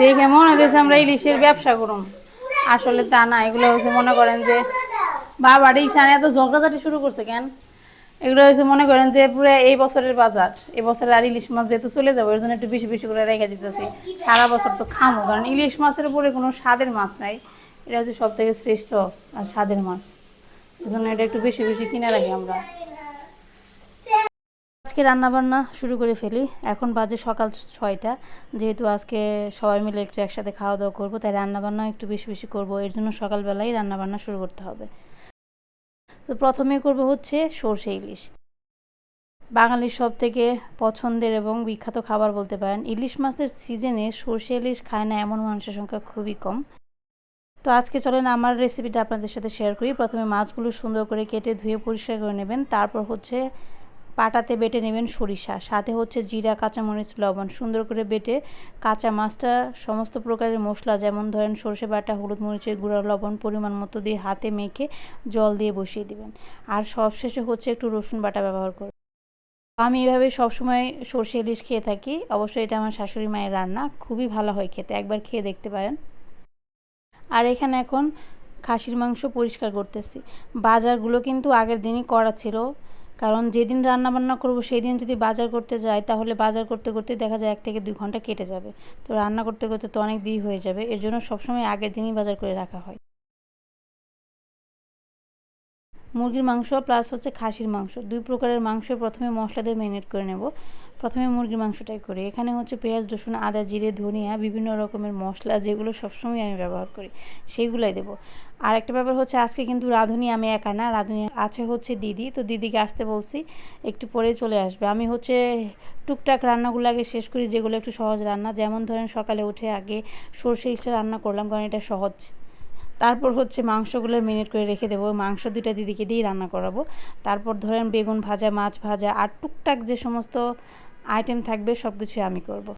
দেখে মনে হচ্ছে আমরা ইলিশের ব্যবসা করুম। আসলে তা না, এগুলো হচ্ছে মনে করেন যে, বাবার ঈশানে এত ঝগড়াঝাটি শুরু করছে কেন? এগুলো হচ্ছে মনে করেন যে, পুরো এই বছরের বাজার, এই বছরে আর ইলিশ মাছ যেহেতু চলে যাবে ওই জন্য একটু বেশি বেশি করে রেখে দিতেছি। সারা বছর তো খামো, কারণ ইলিশ মাছের উপরে কোনো স্বাদের মাছ নাই। এটা হচ্ছে সব থেকে শ্রেষ্ঠ আর স্বাদের মাছ। এই জন্য এটা একটু বেশি বেশি কিনে রাখি আমরা। আজকে রান্না বান্না শুরু করে ফেলি। এখন বাজে সকাল ছয়টা। যেহেতু আজকে সবাই মিলে একটু একসাথে খাওয়া দাওয়া করব, তাই রান্না বান্না একটু বেশি বেশি করব। এর জন্য সকালবেলাই রান্না বান্না শুরু করতে হবে। তো প্রথমে করব হচ্ছে সর্ষে ইলিশ। বাঙালির সব থেকে পছন্দের এবং বিখ্যাত খাবার বলতে পারেন, ইলিশ মাছের সিজনে সর্ষে ইলিশ খায় না এমন মানুষের সংখ্যা খুবই কম। তো আজকে চলেন আমার রেসিপিটা আপনাদের সাথে শেয়ার করি। প্রথমে মাছগুলো সুন্দর করে কেটে ধুয়ে পরিষ্কার করে নেবেন। তারপর হচ্ছে পাটাতে বেটে নেবেন সরিষা, সাথে হচ্ছে জিরা, কাঁচামরিচ, লবণ। সুন্দর করে বেটে কাঁচা মাছটা, সমস্ত প্রকারের মশলা যেমন ধরেন সর্ষে বাটা, হলুদ মরিচের গুঁড়া, লবণ পরিমাণ মতো দিয়ে হাতে মেখে জল দিয়ে বসিয়ে দিবেন। আর সবশেষে হচ্ছে একটু রসুন বাটা ব্যবহার করবেন। আমি এভাবে সবসময় সর্ষে ইলিশ খেয়ে থাকি। অবশ্যই এটা আমার শাশুড়ি মায়ের রান্না। খুবই ভালো হয় খেতে। একবার খেয়ে দেখতে পারেন। আর এখানে এখন খাসির মাংস পরিষ্কার করতেছি। বাজারগুলো কিন্তু আগের দিনই করা ছিল। কারণ যেদিন রান্না বান্না করব সেই দিন যদি বাজার করতে যাই, তাহলে বাজার করতে করতে দেখা যায় এক থেকে দুই ঘণ্টা কেটে যাবে। তো রান্না করতে করতে তো অনেক দেরি হয়ে যাবে। এর জন্য সবসময় আগের দিনই বাজার করে রাখা হয়। মুরগির মাংস প্লাস হচ্ছে খাসির মাংস। দুই প্রকারের মাংস প্রথমে মশলা দিয়ে ম্যারিনেট করে নেব। প্রথমে মুরগির মাংসটাই করি। এখানে হচ্ছে পেঁয়াজ, রসুন, আদা, জিরে, ধনিয়া, বিভিন্ন রকমের মশলা যেগুলো সবসময় আমি ব্যবহার করি সেইগুলাই দেবো। আর একটা ব্যাপার হচ্ছে আজকে কিন্তু রাঁধুনি আমি একা না, রাঁধুনি আছে হচ্ছে দিদি। তো দিদিকে আসতে বলছি, একটু পরে চলে আসবে। আমি হচ্ছে টুকটাক রান্নাগুলো আগে শেষ করি, যেগুলো একটু সহজ রান্না। যেমন ধরেন সকালে উঠে আগে সর্ষে ইচ্ছা রান্না করলাম, কারণ এটা সহজ। তারপর হচ্ছে মাংসগুলো মিনিট করে রেখে দেবো। মাংস দুইটা দিদিকে দিয়েই রান্না করাবো। তারপর ধরেন বেগুন ভাজা, মাছ ভাজা, আর টুকটাক যে সমস্ত আইটেম থাকবে সব কিছুই আমি করব।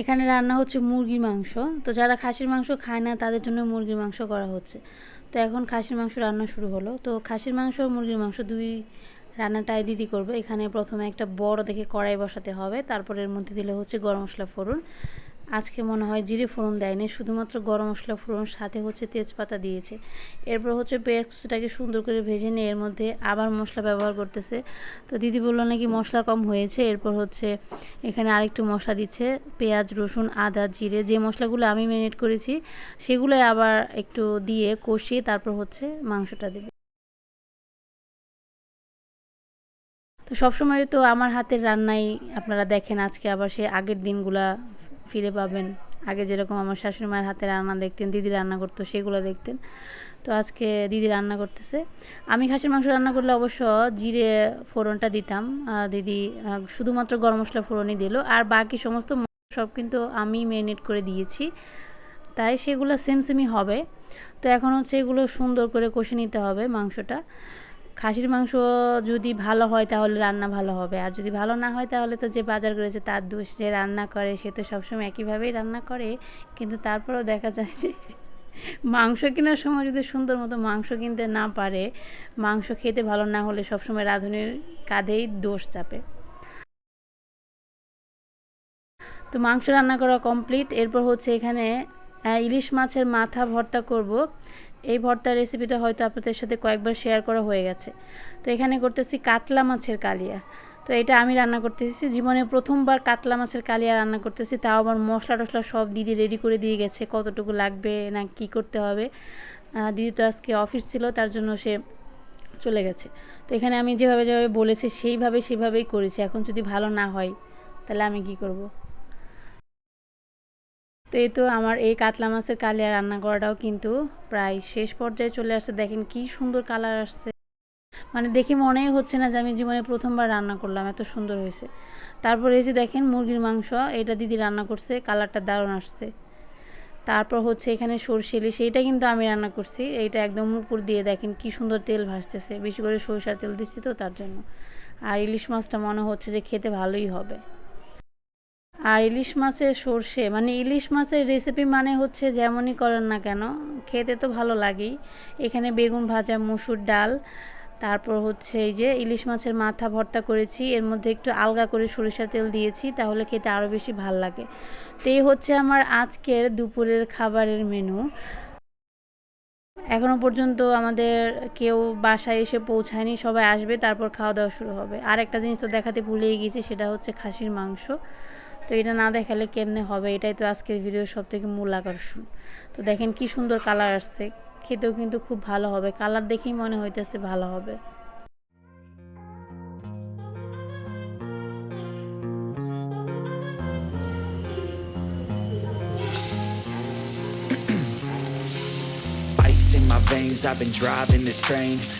এখানে রান্না হচ্ছে মুরগির মাংস। তো যারা খাসির মাংস খায় না, তাদের জন্য মুরগির মাংস করা হচ্ছে। তো এখন খাসির মাংস রান্না শুরু হলো। তো খাসির মাংস মুরগির মাংস দুই রান্নাটাই দিদি করবে। এখানে প্রথমে একটা বড় দেখে কড়াই বসাতে হবে। তারপরের মধ্যে দিলে হচ্ছে গরম মশলা ফোড়ন। আজকে মনে হয় জিরে ফোড়ন দেয়নি, শুধুমাত্র গরম মশলা ফোড়ন, সাথে হচ্ছে তেজপাতা দিয়েছে। এরপর হচ্ছে পেঁয়াজ কুচিটাকে সুন্দর করে ভেজে নিয়ে এর মধ্যে আবার মশলা ব্যবহার করতেছে। তো দিদি বলল নাকি মশলা কম হয়েছে, এরপর হচ্ছে এখানে আরেকটু মশলা দিচ্ছে, পেঁয়াজ, রসুন, আদা, জিরে, যে মশলাগুলো আমি ম্যারিনেট করেছি, সেগুলোই আবার একটু দিয়ে কষিয়ে তারপর হচ্ছে মাংসটা দেবে। তো সবসময় তো আমার হাতের রান্নাই আপনারা দেখেন আজকে আবার সে আগের দিনগুলা ফিরে পাবেন। আগে যেরকম আমার শাশুড়ি মায়ের হাতে রান্না দেখতেন, দিদি রান্না করতো, সেগুলো দেখতেন। তো আজকে দিদি রান্না করতেছে। আমি খাসির মাংস রান্না করলে অবশ্য জিরে ফোড়নটা দিতাম। দিদি শুধুমাত্র গরম মশলা ফোড়নই দিল। আর বাকি সমস্ত সব কিন্তু আমি ম্যারিনেট করে দিয়েছি। তাই সেগুলো সেম সেমই হবে। তো এখন হচ্ছে এগুলো সুন্দর করে কষে নিতে হবে মাংসটা। খাসির মাংস যদি ভালো হয় তাহলে রান্না ভালো হবে। আর যদি ভালো না হয় তাহলে তো যে বাজার করেছে তার দোষ, যে রান্না করে সে তো সবসময় একইভাবেই রান্না করে। কিন্তু তারপরেও দেখা যায় যে মাংস কেনার সময় যদি সুন্দর মতো মাংস কিনতে না পারে, মাংস খেতে ভালো না হলে সবসময় রাঁধুনির কাঁধেই দোষ চাপে। তো মাংস রান্না করা কমপ্লিট এরপর হচ্ছে এখানে ইলিশ মাছের মাথা ভর্তা করব। এই ভর্তার রেসিপিটা হয়তো আপনাদের সাথে কয়েকবার শেয়ার করা হয়ে গেছে। তো এখানে করতেছি কাতলা মাছের কালিয়া। তো এটা আমি রান্না করতেছি, জীবনে প্রথমবার কাতলা মাছের কালিয়া রান্না করতেছি, তাও আবার মশলা টশলা সব দিদি রেডি করে দিয়ে গেছে, কতটুকু লাগবে না কি করতে হবে। দিদি তো আজকে অফিস ছিল, তার জন্য সে চলে গেছে। তো এখানে আমি যেভাবে যেভাবে বলেছি, সেইভাবে সেভাবেই করেছি। এখন যদি ভালো না হয়, তাহলে আমি কি করব? তো এই তো আমার এই কাতলা মাছের কালিয়া রান্না করাটাও কিন্তু প্রায় শেষ পর্যায়ে চলে আসছে। দেখেন কি সুন্দর কালার আসছে। মানে দেখে মনেই হচ্ছে না যে আমি জীবনে প্রথমবার রান্না করলাম, এত সুন্দর হয়েছে। তারপরে এই যে দেখেন মুরগির মাংস, এটা দিদি রান্না করছে, কালারটা দারুণ আসছে। তারপর হচ্ছে এখানে সরষে ইলিশ, এইটা কিন্তু আমি রান্না করছি। এইটা একদম উপর দিয়ে দেখেন কি সুন্দর তেল ভাসতেছে। বেশি করে সরিষার তেল দিচ্ছি তো তার জন্য। আর ইলিশ মাছটা মনে হচ্ছে যে খেতে ভালোই হবে। আর ইলিশ মাছের সর্ষে মানে ইলিশ মাছের রেসিপি মানে হচ্ছে যেমনই করেন না কেন, খেতে তো ভালো লাগেই। এখানে বেগুন ভাজা, মুসুর ডাল, তারপর হচ্ছে এই যে ইলিশ মাছের মাথা ভর্তা করেছি, এর মধ্যে একটু আলগা করে সরিষার তেল দিয়েছি, তাহলে খেতে আরও বেশি ভালো লাগে। তো এই হচ্ছে আমার আজকের দুপুরের খাবারের মেনু এখনও পর্যন্ত আমাদের কেউ বাসায় এসে পৌঁছায়নি, সবাই আসবে, তারপর খাওয়া দাওয়া শুরু হবে। আর একটা জিনিস তো দেখাতে ভুলেই গেছি, সেটা হচ্ছে খাসির মাংস। তো এটা না দেখালে কেমনে হবে? এটাই তো আজকের ভিডিওর সব থেকে মূল আকর্ষণ। তো দেখেন কি সুন্দর কালার আসছে। খেতেও কিন্তু খুব ভালো হবে। কালার দেখেই মনে হইতেছে ভালো হবে। I've been driving this train.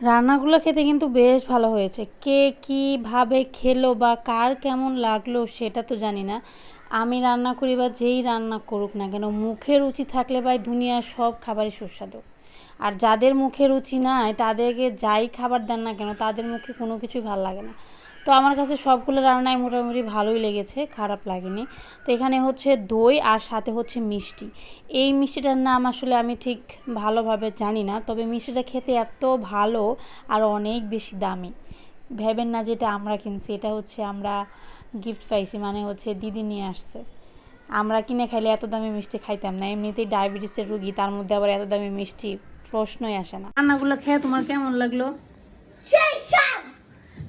রান্নাগুলো খেতে কিন্তু বেশ ভালো হয়েছে। কে কীভাবে খেলো বা কার কেমন লাগল সেটা তো জানি না। আমি রান্না করি বা যেই রান্না করুক না কেন, মুখে রুচি থাকলে ভাই দুনিয়ার সব খাবারই সুস্বাদু। আর যাদের মুখে রুচি নাই, তাদেরকে যাই খাবার দেন না কেন, তাদের মুখে কোনো কিছুই ভালো লাগে না। তো আমার কাছে সবগুলো রান্নাই মোটামুটি ভালোই লেগেছে খারাপ লাগেনি। তো এখানে হচ্ছে দই আর সাথে হচ্ছে মিষ্টি। এই মিষ্টিটার নাম আসলে আমি ঠিক ভালোভাবে জানি না তবে মিষ্টিটা খেতে এত ভালো আর অনেক বেশি দামি। ভেবেন না যেটা আমরা কিনছি এটা হচ্ছে আমরা গিফট পাইছি মানে হচ্ছে দিদি নিয়ে আসছে। আমরা কিনে খাইলে এত দামি মিষ্টি খাইতাম না এমনিতেই ডায়াবেটিসের রুগী তার মধ্যে আবার এত দামি মিষ্টি প্রশ্নই আসে না। রান্নাগুলো খেয়ে তোমার কেমন লাগল?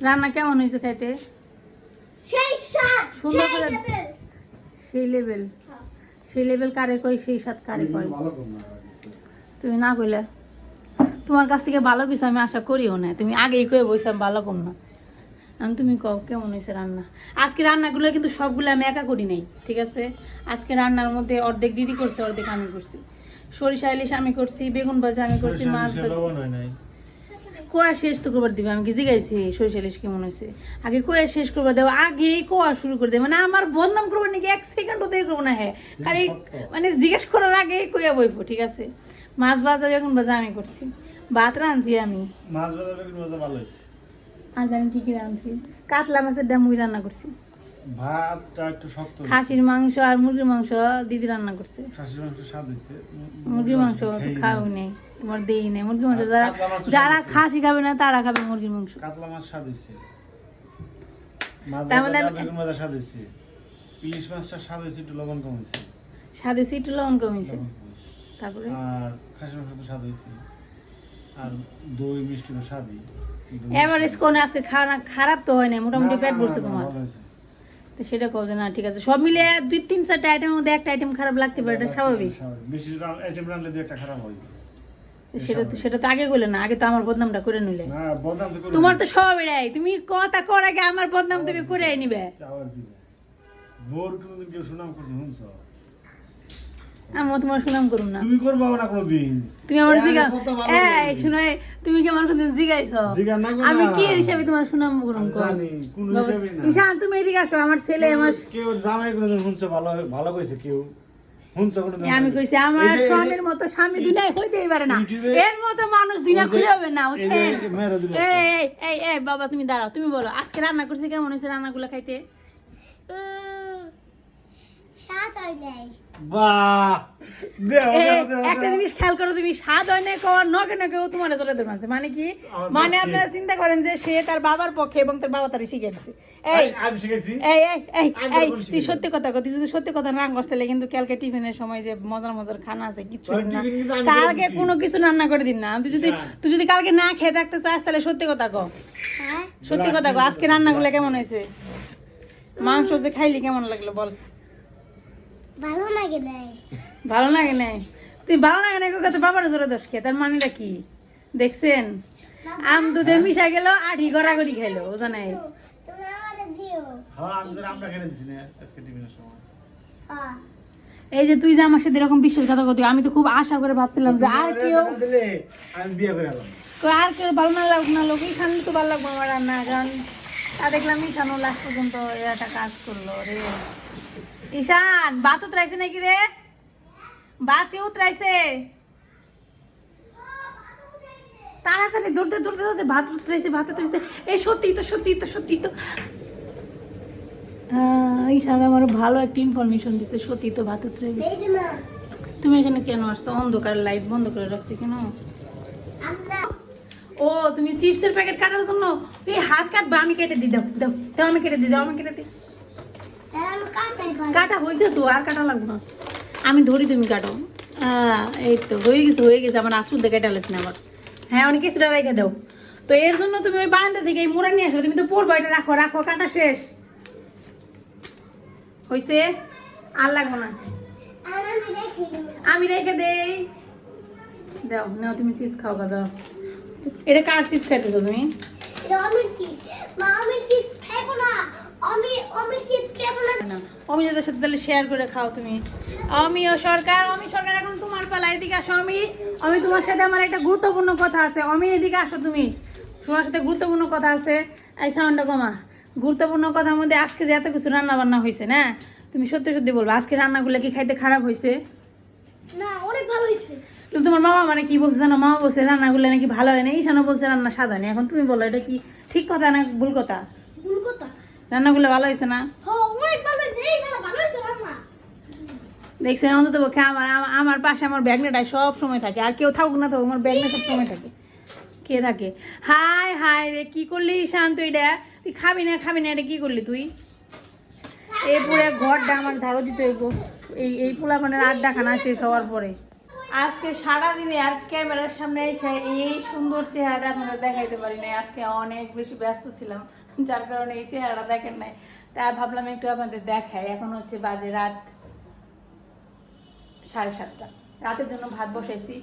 রান্না কেমন হয়েছে খাইতে? সেই স্বাদ সুন্দর সেই করে- সেই লেভেল সেই লেভেল কারে কই সেই সাথ কারে কই তুমি না কইলে। তোমার কাছ থেকে ভালো কিছু আমি আশা করিও না। তুমি আগেই কয়ে বইসাম ভালো কম না। এখন তুমি কও কেমন হয়েছে রান্না? আজকে রান্নাগুলো কিন্তু সবগুলো আমি একা করি নাই ঠিক আছে? আজকে রান্নার মধ্যে অর্ধেক দিদি করছে অর্ধেক আমি করছি। সরিষা ইলিশ আমি করছি বেগুন ভাজা আমি করছি মাছ ভাজা। কোয়া শেষ তো করবার দিবে আমি কি জিগাইছি সরিষা ইলিশ কেমন হয়েছে? আগে কোয়া শেষ করবার দেবো আগে কোয়া শুরু করে দেবে মানে আমার বদনাম করবার নাকি এক সেকেন্ডও দেরি করব না হ্যাঁ খালি মানে জিজ্ঞেস করার আগে কইয়া বইবো ঠিক আছে? মাছ বাজার এখন বাজা আমি করছি? ভাত রাঁধছি আমি। মাছ বাজার ভালো হয়েছে? আর জানি কি কি রাঁধছি? কাতলা মাছের ডামুই রান্না করছি। ভাতটা একটু শক্ত খাসির মাংস আর মুরগির মাংস দিদি রান্না করছে। খাসির মাংস স্বাদ মুরগির মাংস খাও নেই তোমার দেই নেই। মুরগির মাংস যারা যারা খাসি খাবে না তারা খাবে মুরগির মাংস। কাতলা মাছ স্বাদ মানে আমি- বেগুন ভাজা স্বাদ হয়েছে ইলিশ মাছটা স্বাদ হয়েছে একটু লবণ কম হয়েছে স্বাদে সিটু লবণ লবণ কম হয়েছে তারপরে? আর খাসির মাংস তো স্বাদ হয়েছে আর দই মিষ্টি তো স্বাদই এভারেজ কোন আজকে খারাপ তো হয় না মোটামুটি পেট ভরছে তোমার। তো সেটা কও না ঠিক আছে। সব মিলে দুই তিন চারটা আইটেমের মধ্যে একটা আইটেম খারাপ লাগতে পারে এটা স্বাভাবিক। বেশি আইটেম রাখলে দুই একটা খারাপ হয়। সেটা তো সেটা তো আগে করলে না আগে তো আমার বদনামটা করে নিলে। বদনাম তোমার তো সব এরাই তুমি কথা কর আগে আমার বদনাম তুমি করে নিবে। ভোর কিন্তু সুনাম করছে শুনছ? আমি তোমার সুনাম করুম না। তুমি করবা না কোনোদিন। তুমি আমার জিগা এই শুনো তুমি কি আমার কোনদিন জিগাইছো? জিগা না আমি কি হিসাবে তোমার সুনাম করুম জানি, কোন বাবা, হিসাবে না। ঈশান তুমি এদিকে আসো আমার ছেলে আমার কেউ জামাই কোনোদিন শুনছে ভালো ভালো কইছে কেউ। আমি কইছি আমার স্বামীর মতো স্বামী দুনিয়ায় হইতেই পারে না। এর মতো মানুষ দুনিয়া হবে না এই যে বুঝছেন? এই এই এই এই বাবা তুমি দাঁড়াও তুমি বলো আজকে রান্না করছি কেমন হয়েছে রান্নাগুলো খাইতে? হয় নাই। বাহ। দেও এ, দেও, দেও, একটা জিনিস খেয়াল করো তুমি স্বাদ হয় না কর নগে নগে ও তোমার চলে দেবে মানে কি? মানে আপনারা চিন্তা করেন যে সে তার বাবার পক্ষে এবং তার বাবা তার শিখে গেছে এই আমি- আমি শিখেছি এই এই এই এই তুই সত্যি কথা কর যদি সত্যি কথা না করতে কিন্তু কালকে টিফিনের সময় যে মজার মজার খানা আছে কিছু না। কালকে কোনো কিছু রান্না করে দিন না। তুই যদি তুই যদি কালকে না খেয়ে থাকতে চাস তাহলে সত্যি কথা কর। হ্যাঁ? সত্যি কথা কর আজকে রান্নাগুলো কেমন হয়েছে? মাংস যে খাইলি কেমন লাগল বল? ভালো লাগে নাই। ভালো লাগে নাই? তুই ভালো লাগে না কাছে বাবার জোরে দোষ খেয়ে তার মানেটা কি? দেখছেন? আম দুধে মিশা গেল আঠি গড়াগড়ি খাইলো বোঝা নাই? তুমি আমাদের দিও। হ্যাঁ হ্যাঁ। এই যে তুই যে আমার সাথে এরকম বিশ্বাসঘাতকতা আমি তো খুব আশা করে ভাবছিলাম যে আর কেউ আর কেউ ভালো না লাগুক না লোক ঈশান তো ভালো লাগবো আমার রান্না কারণ তা দেখলাম ঈশানও লাস্ট পর্যন্ত একটা কাজ করল রে। ঈশান ভাত উতরাইছে নাকি রে? ভাত কে উতরাইছে। তাড়াতাড়ি দৌড়তে দৌড়তে দৌড়তে ভাত উতরাইছে ভাত উতরাইছে। এই সত্যি তো সত্যি তো সত্যি তো। ঈশান আমার ভালো একটা ইনফরমেশন দিছে সত্যি তো ভাত উতরে গেছে তুমি এখানে কেন আসছো? অন্ধকার লাইট বন্ধ করে রাখছি কেন? ও তুমি চিপসের প্যাকেট কাটার জন্য এই হাত কাটবে আমি কেটে দিই দাও দাও দাও আমি কেটে দিই দাও আমি কেটে দিই তাহলে আমি কাটাই পারি কাটা হয়েছে তো, আর কাটা লাগবে না। আমি ধরি তুমি কাটো। হ্যাঁ এই তো, হয়ে গেছে হয়ে গেছে, আমার আসুর দেখে টালেছ না হ্যাঁ অনেক কিছুটা রেখে দাও। তো এর জন্য তুমি ওই বারান্দা থেকে এই মোড়া নিয়ে আসো, তুমি তো পড়ব, এটা রাখো রাখো, কাটা শেষ। হয়েছে আর লাগবো না। আমি রেখে দেই। দাও, নাও, তুমি চিপস খাও গা, দাও। এটা কার চিপস খাইতেছো তুমি? অমিতাদের সাথে তাহলে শেয়ার করে খাও তুমি। অমিও সরকার অমি সরকার এখন তোমার পালা এদিকে আসো আমি আমি তোমার সাথে আমার একটা গুরুত্বপূর্ণ কথা আছে। অমি এদিকে আসো তুমি। তোমার সাথে গুরুত্বপূর্ণ কথা আছে। এই সাউন্ডটা কমা। গুরুত্বপূর্ণ কথার মধ্যে আজকে যে এত কিছু রান্না বান্না হয়েছে না? তুমি সত্যি সত্যি বলব আজকে রান্নাগুলো কি খাইতে খারাপ হয়েছে? না অনেক ভালো হয়েছে। কিন্তু তোমার মামা মানে কি বলছে জানো? মামা বলছে রান্নাগুলো নাকি ভালো হয় না ঈশানও বলছে রান্না সাদা নেই। এখন তুমি বলো এটা কি ঠিক কথা না ভুল কথা? ভুল কথা। রান্নাগুলো ভালো হয়েছে না? দেখছেন অন্তত পক্ষে আমার আমার পাশে আমার ব্যাগনেটায় সব সময় থাকে। আর কেউ থাকুক না থাকুক আমার ব্যাগনে সব সময় থাকে। কে থাকে? হাই হাই রে কি করলি শান্ত? এটা তুই খাবি না খাবি না এটা কি করলি তুই? এই পুরো ঘরটা আমার ঝাড়ু দিতে এই এই পোলাপানের আড্ডা খানা শেষ হওয়ার পরে। আজকে সারাদিনে আর ক্যামেরার সামনে এসে এই সুন্দর চেহারাটা আপনাদের দেখাইতে পারি নাই। আজকে অনেক বেশি ব্যস্ত ছিলাম, যার কারণে এই চেহারাটা দেখেন নাই। তাই ভাবলাম একটু আপনাদের দেখাই। এখন হচ্ছে বাজে রাত সাড়ে সাতটা। রাতের জন্য ভাত বসাইছি।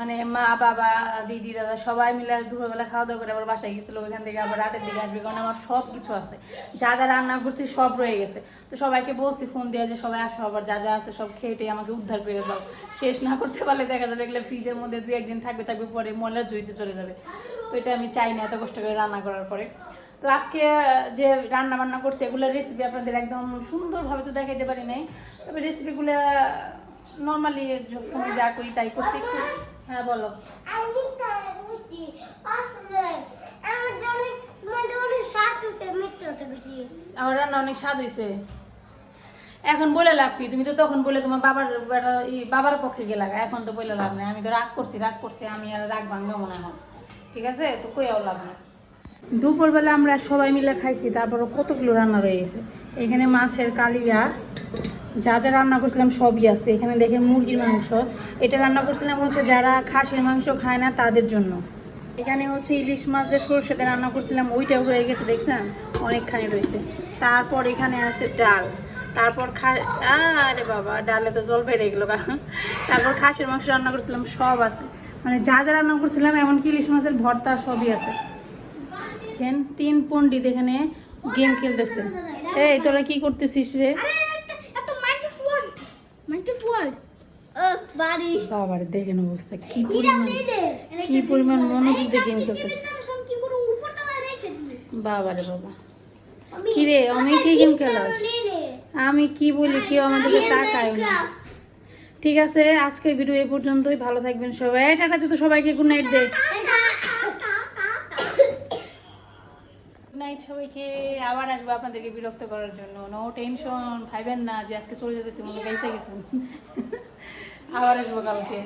মানে মা, বাবা, দিদি, দাদা সবাই মিলে দুপুরবেলা খাওয়া দাওয়া করে আবার বাসায় গেছিল। ওইখান থেকে আবার রাতের দিকে আসবে কারণ আমার সব কিছু আছে। যা যা রান্না করছি সব রয়ে গেছে। তো সবাইকে বলছি ফোন দিয়ে যে সবাই আসো আবার, যা যা আছে সব খেয়ে টেয়ে আমাকে উদ্ধার করে দাও। শেষ না করতে পারলে দেখা যাবে এগুলো ফ্রিজের মধ্যে দু একদিন থাকবে থাকবে পরে ময়লা জুইতে চলে যাবে। তো এটা আমি চাই না এত কষ্ট করে রান্না করার পরে। তো আজকে যে রান্না বান্না করছি এগুলোর রেসিপি আপনাদের একদম সুন্দরভাবে তো দেখাইতে পারি নাই। তবে রেসিপিগুলো নর্মালি সবসময় যা করি তাই করছি একটু। হ্যাঁ বলো। আমি তাই বুঝছি আসলে আমার অনেক মানে অনেক স্বাদ আমার রান্না অনেক স্বাদ এখন বলে লাভ কি? তুমি তো তখন বলে তোমার বাবার ই বাবার পক্ষে গেলা এখন তো বলে লাভ নেই। আমি তো রাগ করছি রাগ করছি আমি আর রাগ ভাঙ্গা মনে হয় ঠিক আছে? তো কইয়াও লাভ নেই। দুপুরবেলা আমরা সবাই মিলে খাইছি তারপরে কতগুলো রান্না রয়ে গেছে। এখানে মাছের কালিয়া যা যা রান্না করছিলাম সবই আছে। এখানে দেখেন মুরগির মাংস। এটা রান্না করছিলাম হচ্ছে যারা খাসির মাংস খায় না তাদের জন্য। এখানে হচ্ছে ইলিশ মাছ যে সরষেতে রান্না করছিলাম, ওইটাও হয়ে গেছে, দেখছেন? অনেকখানি রয়েছে। তারপর এখানে আছে ডাল। তারপর খা, আরে বাবা, ডালে তো জল বেড়ে গেলো। তারপর খাসির মাংস রান্না করছিলাম, সব আছে। মানে যা যা রান্না করছিলাম, এমনকি ইলিশ মাছের ভর্তা সবই আছে। তিন পন্ডিত এখানে গেম খেলতেছে। এই, তোরা কি করতেছিস রে? মাইক্রোফোন ও বাড়ি। বাবার দেখেন অবস্থা কি পরিমাণ কি পরিমাণ মনোযোগ দিয়ে গেম খেলতেছে। বাবা কি রে অনেক কি গেম খেলাস? আমি কি বলি কেউ আমাদেরকে তাকায় না। ঠিক আছে আজকের ভিডিও এই পর্যন্তই। ভালো থাকবেন সবাই। এই টাটা তো সবাইকে গুড নাইট দে এটা গুড নাইট নাইট সবাইকে আবার আসব আপনাদেরকে বিরক্ত করার জন্য। নো টেনশন ভাইবেন না যে আজকে চলে যেতেছি, মনে বেঁচে গেছেন। আবার আসব কালকে।